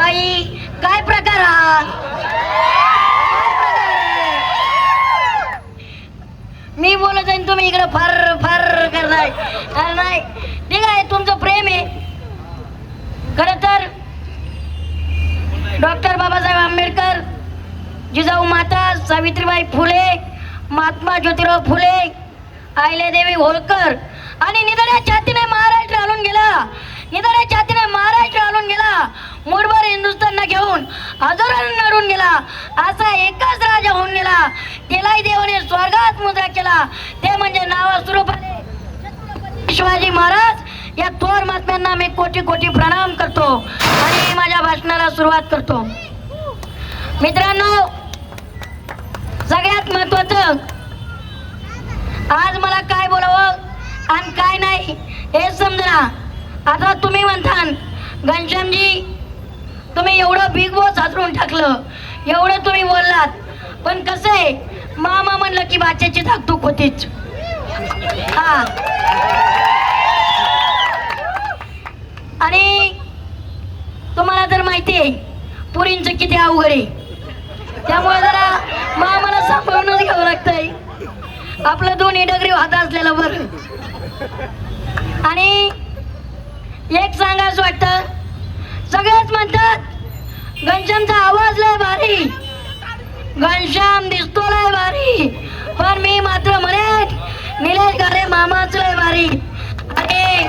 बाई काय प्रकार हा मी बोलत आहे तुम्ही इकडे फार फार करताय. अरे नाही ठीक आहे तुमचं प्रेम आहे. खर तर डॉक्टर बाबासाहेब आंबेडकर जिजाऊ माता सावित्रीबाई फुले महात्मा ज्योतिराव फुले आयल्यादेवी होळकर आणि निधड्या छातीने महाराष्ट्र हलून गेला. निधड्या छातीने महाराष्ट्र हलून गेला. मूठभर हिंदुस्थानला घेऊन हजारांना नडून गेला. असा एकच राजा होऊन गेला. त्यालाही देवाने स्वर्गात मुद्रा केला. ते म्हणजे नावा स्वरूपाने शिवाजी महाराज. या थोर महात्म्यांना मी कोटी कोटी प्रणाम करतो आणि माझ्या भाषणाला सुरुवात करतो. मित्रांनो सगळ्यात महत्वाचं आज मला काय बोलावं आणि काय नाही हे समजना. आता तुम्ही म्हणतान घनश्यामजी तुम्ही एवढं बिग बॉस हातरून टाकलं. एवढं तुम्ही बोललात. पण कसं आहे? मामा म्हणलं की बाच्याची धाकधूक होतीच. हा. आणि तुम्हाला तर माहिती आहे पुरींचं किती अवघड आहे. त्यामुळे जरा मामाला सांभाळूनच घ्यावं लागतंय. आपलं दोन्ही डगरी हात असलेलं बरं. आणि एक सांगायचं वाटतं सगळेच म्हणतात घनश्यामचा आवाज लय भारी. घनश्याम दिसतो लय भारी. पण मी मात्र म्हणेन निलेश गारे मामाच लय भारी. आणि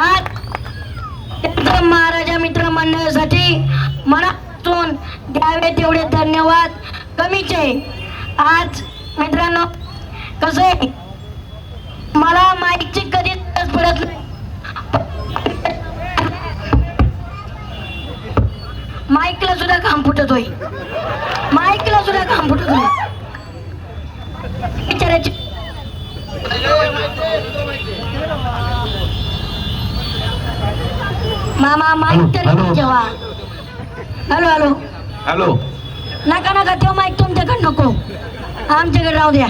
आज त्यांचं महाराजा मित्र मंडळासाठी मनातून द्यावे तेवढे धन्यवाद कमीचे. आज मित्रांनो कसे मला माईकची कधीच गरज पडत नाही माईकला सुद्धा घाम फुटत होई. माईकला सुद्धा घाम फुटत होई. विचारायची मामा माईक तरी. जेव्हा. Hello hello. हॅलो. नका नका तो माईक तुमच्याकडे नको. आमच्याकडे राहू द्या.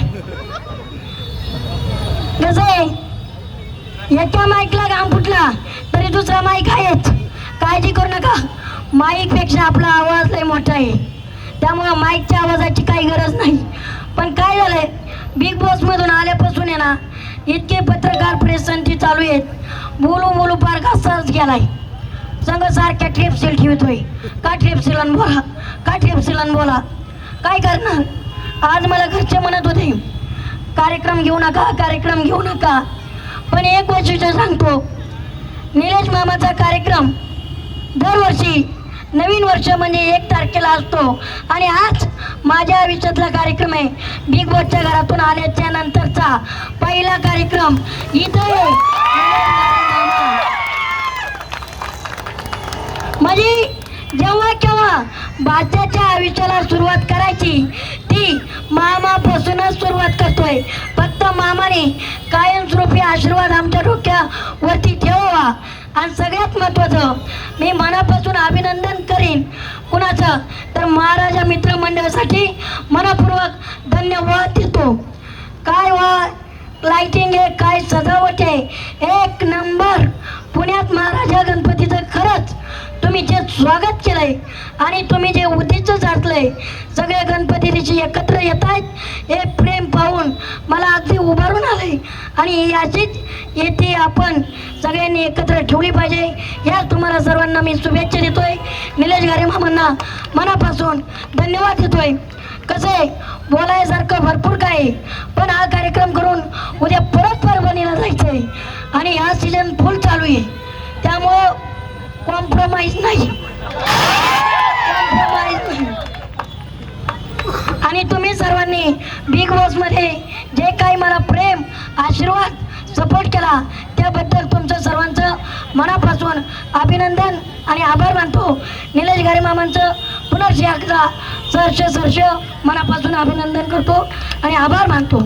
कसं आहे एका माईकला घाम फुटला तरी दुसरा माईक आहेच. काळजी करू नका. माईकपेक्षा आपला आवाज लय मोठा आहे. त्यामुळं माईकच्या आवाजाची काही गरज नाही. पण काय झालंय बिग बॉसमधून आल्यापासून आहे ना इतके पत्रकार प्रेस चालू आहेत. बोलू बोलू पार घासाच गेलाय. संघ सारख्या ट्रिपसील ठेवतोय. का ट्रिपसीलन बोला? का ट्रिपसीलन बोला? काय करणार? आज मला घरचे म्हणत होते कार्यक्रम घेऊ नका कार्यक्रम घेऊ नका. पण एक वैशिष्ट्य सांगतो निलेश मामाचा कार्यक्रम दरवर्षी नवीन वर्ष म्हणजे एक तारखेला असतो आणि आज माझ्या आयुष्यातला कार्यक्रम आहे. बिग बॉसच्या घरातून आल्याच्या नंतरचा पहिला कार्यक्रम इथं आहे. म्हणजे जेव्हा केव्हा बाच्याच्या आयुष्याला सुरुवात करायची ती मामापासूनच सुरुवात करतोय. फक्त मामाने कायमस्वरूपी आशीर्वाद आमच्या डोक्यावरती ठेवावा. आणि सगळ्यात महत्त्वाचं मी मनापासून अभिनंदन करीन कुणाचं? तर महाराजा मित्रमंडळासाठी मनापूर्वक धन्यवाद देतो काय वा लाइटिंग आहे काय सजावट आहे एक नंबर पुण्यात महाराजा गणपतीचं खरंच तुम्ही जे स्वागत केलंय. आणि तुम्ही जे उद्दिष्ट साधलंय सगळे गणपती एकत्र येत आहेत हे प्रेम पाहून मला अगदी उभारून आलंय. आणि याचीच येथे आपण सगळ्यांनी एकत्र ठेवली पाहिजे. या तुम्हाला सर्वांना मी शुभेच्छा देतोय. निलेश गारे मामांना मनापासून धन्यवाद देतोय. कसं आहे? बोलायसारखं भरपूर काय आहे. पण हा कार्यक्रम करून उद्या परत परभणीला जायचं आहे आणि हा सीझन फुल चालू आहे. त्यामुळं कॉम्प्रोमाइज नाही. कॉम्प्रोमाइज नाही. आणि तुम्ही सर्वांनी बिग बॉसमध्ये जे काही मला प्रेम आशीर्वाद सपोर्ट केला त्याबद्दल तुमचं सर्वांचं मनापासून अभिनंदन आणि आभार मानतो. निलेश गारे मामांचं पुनर्शी एकदा सरश सरश मनापासून अभिनंदन करतो आणि आभार मानतो.